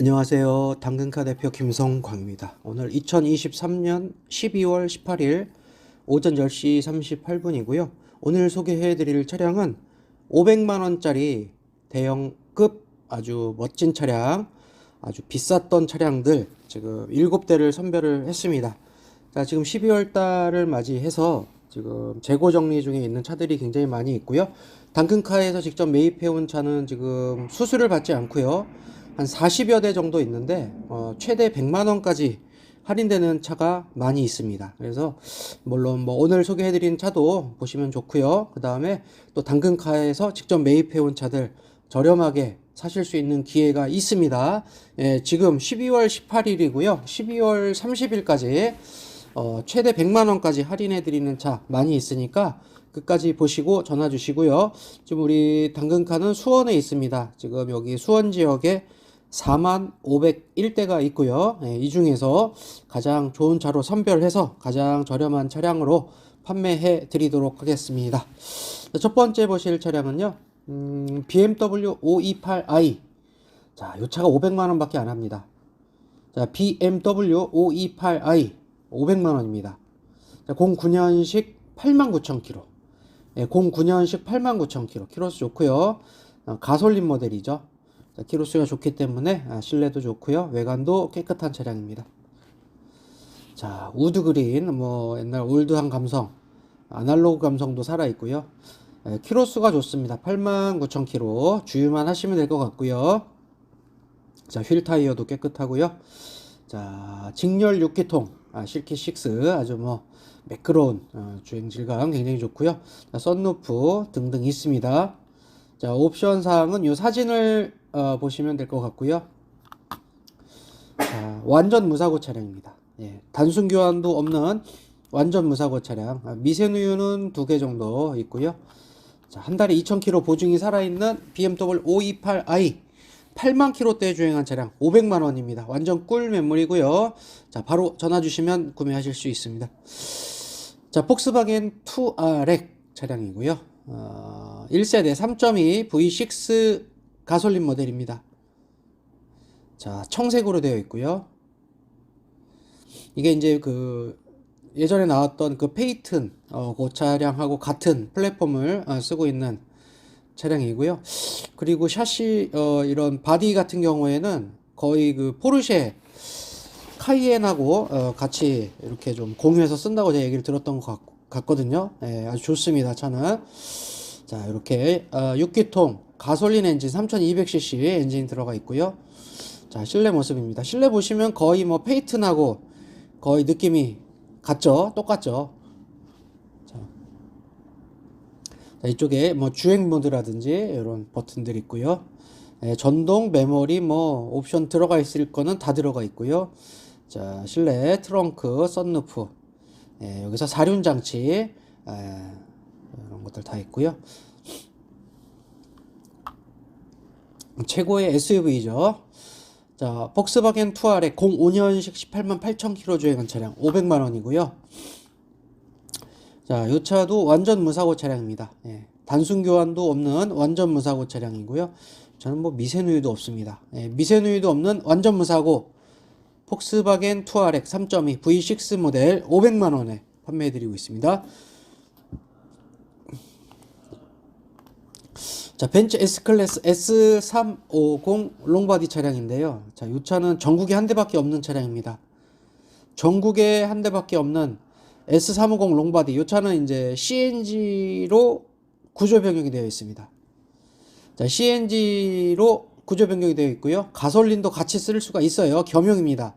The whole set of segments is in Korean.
안녕하세요. 당근카 대표 김성광입니다. 오늘 2023년 12월 18일 오전 10시 38분이고요. 오늘 소개해 드릴 차량은 500만 원짜리 대형급 아주 멋진 차량, 아주 비쌌던 차량들 지금 7대를 선별을 했습니다. 자, 지금 12월 달을 맞이해서 지금 재고 정리 중에 있는 차들이 굉장히 많이 있고요. 당근카에서 직접 매입해 온 차는 지금 수수를 받지 않고요. 한 40여 대 정도 있는데 어, 최대 100만 원까지 할인되는 차가 많이 있습니다. 그래서 물론 뭐 오늘 소개해드린 차도 보시면 좋고요. 그 다음에 또 당근카에서 직접 매입해온 차들 저렴하게 사실 수 있는 기회가 있습니다. 예, 지금 12월 18일이고요. 12월 30일까지 어, 최대 100만 원까지 할인해 드리는 차 많이 있으니까 끝까지 보시고 전화 주시고요. 지금 우리 당근카는 수원에 있습니다. 지금 여기 수원 지역에 4만 501대가 있고요. 예, 이 중에서 가장 좋은 차로 선별해서 가장 저렴한 차량으로 판매해 드리도록 하겠습니다. 첫 번째 보실 차량은요. 음, BMW 528i. 자, 이 차가 500만 원밖에 안 합니다. 자, BMW 528i 500만 원입니다. 자, 09년식 89,000km. 예, 09년식 89,000km. 키로수 좋고요. 어, 가솔린 모델이죠. 자, 키로수가 좋기 때문에 아, 실내도 좋고요. 외관도 깨끗한 차량입니다. 자, 우드 그린 뭐 옛날 올드한 감성, 아날로그 감성도 살아 있고요. 예, 키로수가 좋습니다. 89,000km. 주유만 하시면 될 것 같고요. 자, 휠 타이어도 깨끗하고요. 자, 직렬 6기통, 아, 실키 6 아주 뭐 매끄러운 어, 주행 질감 굉장히 좋고요. 자, 썬루프 등등 있습니다. 자, 옵션 사항은 이 사진을 어, 보시면 될 것 같고요. 자, 완전 무사고 차량입니다. 예, 단순 교환도 없는 완전 무사고 차량. 아, 미세누유는 두 개 정도 있고요. 자, 한 달에 2,000km 보증이 살아있는 BMW 528i 8만 킬로대 주행한 차량 500만 원입니다. 완전 꿀 매물이고요. 자, 바로 전화 주시면 구매하실 수 있습니다. 자, 폭스바겐 2RX 차량이고요. 어, 1세대 3.2 V6 가솔린 모델입니다. 자, 청색으로 되어 있고요. 이게 이제 그 예전에 나왔던 그 페이튼 어, 그 차량하고 같은 플랫폼을 어, 쓰고 있는 차량이고요. 그리고 샤시 어, 이런 바디 같은 경우에는 거의 그 포르쉐 카이엔하고 어, 같이 이렇게 좀 공유해서 쓴다고 제가 얘기를 들었던 것 같, 거든요 예, 아주 좋습니다. 차는 자 이렇게 어, 6기통 가솔린 엔진 3200cc 엔진 들어가 있고요. 자 실내 모습입니다. 실내 보시면 거의 뭐 페이튼하고 거의 느낌이 같죠? 똑같죠? 자, 이쪽에 뭐 주행 모드라든지 이런 버튼들 있고요. 예, 전동 메모리 뭐 옵션 들어가 있을 거는 다 들어가 있고요. 자, 실내 트렁크, 썬루프. 예, 여기서 사륜 장치 예, 이런 것들 다 있고요. 최고의 SUV죠. 자, 폭스바겐 투아레 05년식 18만 8천 킬로 주행한 차량 500만 원이고요. 자, 이 차도 완전 무사고 차량입니다. 예, 단순 교환도 없는 완전 무사고 차량이고요. 저는 뭐 미세누유도 없습니다. 예, 미세누유도 없는 완전 무사고 폭스바겐 투아렉 3.2 V6 모델 500만 원에 판매해 드리고 있습니다. 자, 벤츠 S클래스 S350 롱바디 차량인데요. 자, 이 차는 전국에 한 대밖에 없는 차량입니다. 전국에 한 대밖에 없는 S350 롱바디. 이 차는 이제 CNG로 구조 변경이 되어 있습니다. 자, CNG로 구조 변경이 되어 있고요. 가솔린도 같이 쓸 수가 있어요. 겸용입니다.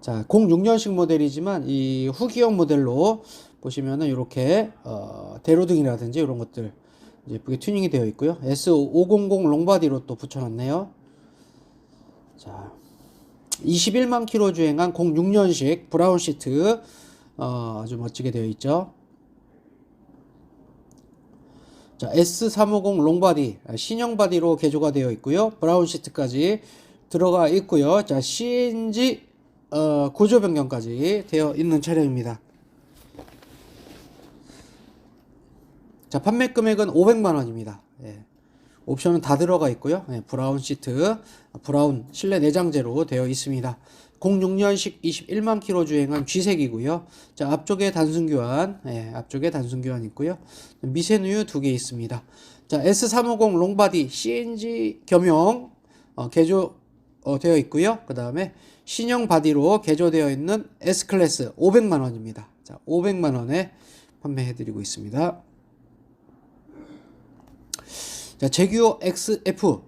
자, 06년식 모델이지만 이 후기형 모델로 보시면은 이렇게 어, 대로등이라든지 이런 것들 예쁘게 튜닝이 되어 있고요. S500 롱바디로 또 붙여놨네요. 자, 21만 킬로 주행한 06년식 브라운 시트 어, 아주 멋지게 되어 있죠. 자, S350 롱바디 아, 신형 바디로 개조가 되어 있고요. 브라운 시트까지 들어가 있고요. 자, CNG 어, 구조 변경까지 되어 있는 차량입니다. 자, 판매 금액은 500만 원입니다. 예. 옵션은 다 들어가 있고요. 예, 브라운 시트, 브라운 실내 내장재로 되어 있습니다. 06년식 21만 킬로 주행한 G색이고요. 자, 앞쪽에 단순 교환, 예, 앞쪽에 단순 교환 있고요. 미세누유 두 개 있습니다. 자, S350 롱바디 CNG 겸용 어, 개조 어, 되어 있고요. 그 다음에 신형 바디로 개조되어 있는 S클래스 500만 원입니다. 자, 500만 원에 판매해드리고 있습니다. 자, 제규어 XF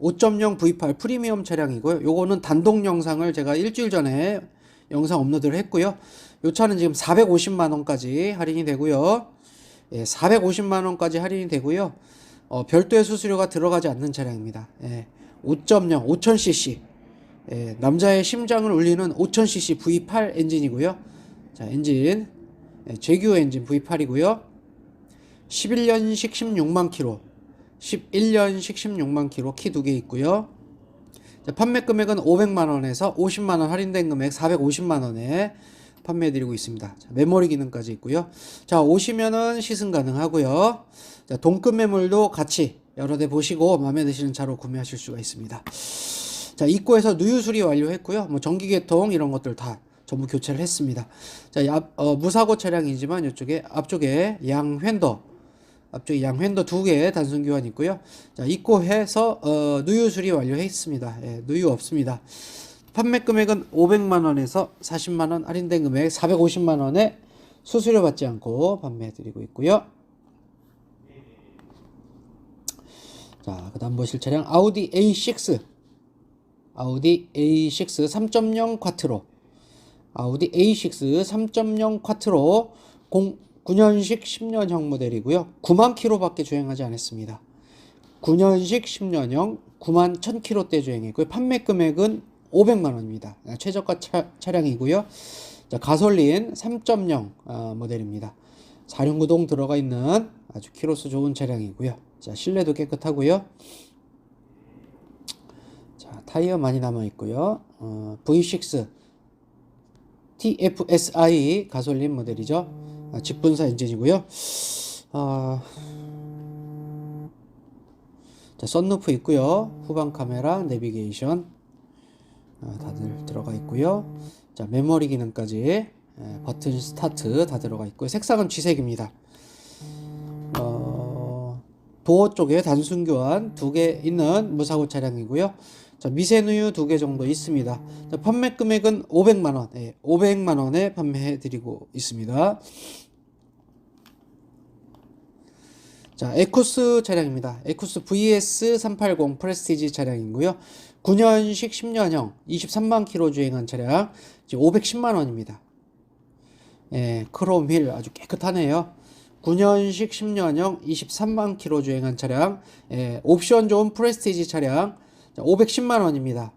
5.0 V8 프리미엄 차량이고요. 요거는 단독 영상을 제가 일주일 전에 영상 업로드를 했고요. 요 차는 지금 450만 원까지 할인이 되고요. 예, 450만 원까지 할인이 되고요. 어, 별도의 수수료가 들어가지 않는 차량입니다. 예, 5.0 5000cc 예, 남자의 심장을 울리는 5000cc V8 엔진이고요. 자, 엔진 예, 제규어 엔진 V8이고요. 11년식 16만 킬로 11년식 16만 킬로 키 두 개 있고요. 자, 판매 금액은 500만 원에서 50만 원 할인된 금액 450만 원에 판매해 드리고 있습니다. 자, 메모리 기능까지 있고요. 자, 오시면은 시승 가능하고요. 자, 동급 매물도 같이 여러 대 보시고 마음에 드시는 차로 구매하실 수가 있습니다. 자, 입고해서 누유 수리 완료했고요. 뭐 전기 계통 이런 것들 다 전부 교체를 했습니다. 자, 이 앞, 어, 무사고 차량이지만 이쪽에 앞쪽에 양 휀더 앞쪽에 양 휀더 두개 단순 교환 있고요. 자, 입고 해서 어, 누유 수리 완료했습니다. 예, 누유 없습니다. 판매 금액은 500만 원에서 40만 원 할인된 금액 450만 원에 수수료 받지 않고 판매해 드리고 있고요. 자, 그다음 보실 차량 아우디 A6. 아우디 A6 3.0 쿼트로. 아우디 A6 3.0 쿼트로 0 9년식 10년형 모델이고요. 9만 킬로밖에 주행하지 않았습니다. 9년식 10년형 9만 1000킬로대 주행했고요. 판매 금액은 500만 원입니다. 최저가 차, 차량이고요. 자, 가솔린 3.0 어, 모델입니다. 사륜구동 들어가 있는 아주 키로수 좋은 차량이고요. 자, 실내도 깨끗하고요. 자, 타이어 많이 남아 있고요. 어, V6 TFSI 가솔린 모델이죠. 아, 직분사 엔진이고요. 아, 자, 썬루프 있고요. 후방 카메라, 내비게이션 아, 다들 들어가 있고요. 자, 메모리 기능까지 예, 버튼 스타트 다 들어가 있고요. 색상은 쥐색입니다. 어, 도어 쪽에 단순 교환 두 개 있는 무사고 차량이고요. 자, 미세누유 두 개 정도 있습니다. 자, 판매 금액은 500만 원, 예, 500만 원에 판매해 드리고 있습니다. 자, 에쿠스 차량입니다. 에쿠스 VS380 프레스티지 차량이고요. 9년식 10년형 23만 킬로 주행한 차량 지금 510만 원입니다. 예, 크롬 휠 아주 깨끗하네요. 9년식 10년형 23만 킬로 주행한 차량 예, 옵션 좋은 프레스티지 차량 510만 원입니다.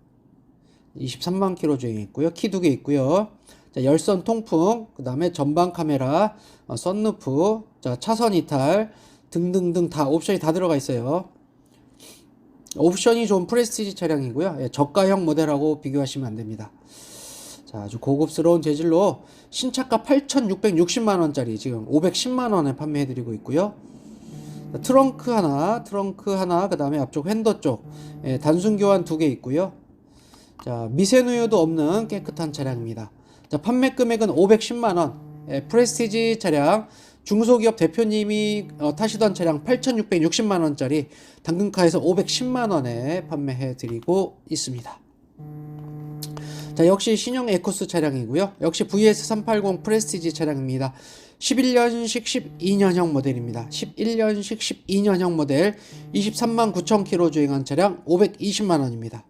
23만 킬로 주행했고요. 키 두 개 있고요. 자, 열선 통풍, 그 다음에 전방 카메라, 어, 썬루프, 자, 차선 이탈, 등등등 다 옵션이 다 들어가 있어요. 옵션이 좋은 프레스티지 차량이고요. 예, 저가형 모델하고 비교하시면 안 됩니다. 자, 아주 고급스러운 재질로 신차가 8,660만 원짜리 지금 510만 원에 판매해 드리고 있고요. 트렁크 하나, 트렁크 하나, 그 다음에 앞쪽 핸더 쪽 예, 단순 교환 두 개 있고요. 자, 미세누유도 없는 깨끗한 차량입니다. 자, 판매 금액은 510만 원. 예, 프레스티지 차량 중소기업 대표님이 어, 타시던 차량 8,660만 원짜리 당근카에서 510만 원에 판매해 드리고 있습니다. 자, 역시 신형 에코스 차량이고요. 역시 VS380 프레스티지 차량입니다. 11년식 12년형 모델입니다. 11년식 12년형 모델 23만 9천 킬로 주행한 차량 520만 원입니다.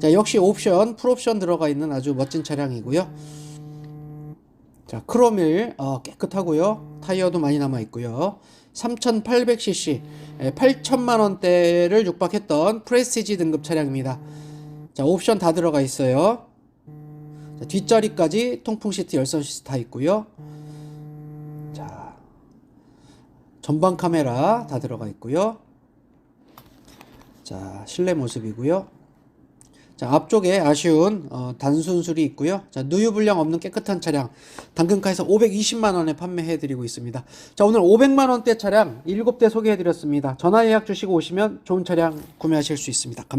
자, 역시 옵션, 풀옵션 들어가 있는 아주 멋진 차량이고요. 자, 크롬일 어, 깨끗하고요. 타이어도 많이 남아 있고요. 3,800cc, 8천만 원대를 육박했던 프레스티지 등급 차량입니다. 자, 옵션 다 들어가 있어요. 자, 뒷자리까지 통풍 시트, 열선 시트 다 있고요. 자, 전방 카메라 다 들어가 있고요. 자, 실내 모습이고요. 자, 앞쪽에 아쉬운 어, 단순 술이 있고요. 자, 누유 불량 없는 깨끗한 차량 당근카에서 520만 원에 판매해 드리고 있습니다. 자, 오늘 500만 원대 차량 7대 소개해 드렸습니다. 전화 예약 주시고 오시면 좋은 차량 구매하실 수 있습니다. 감사합니다.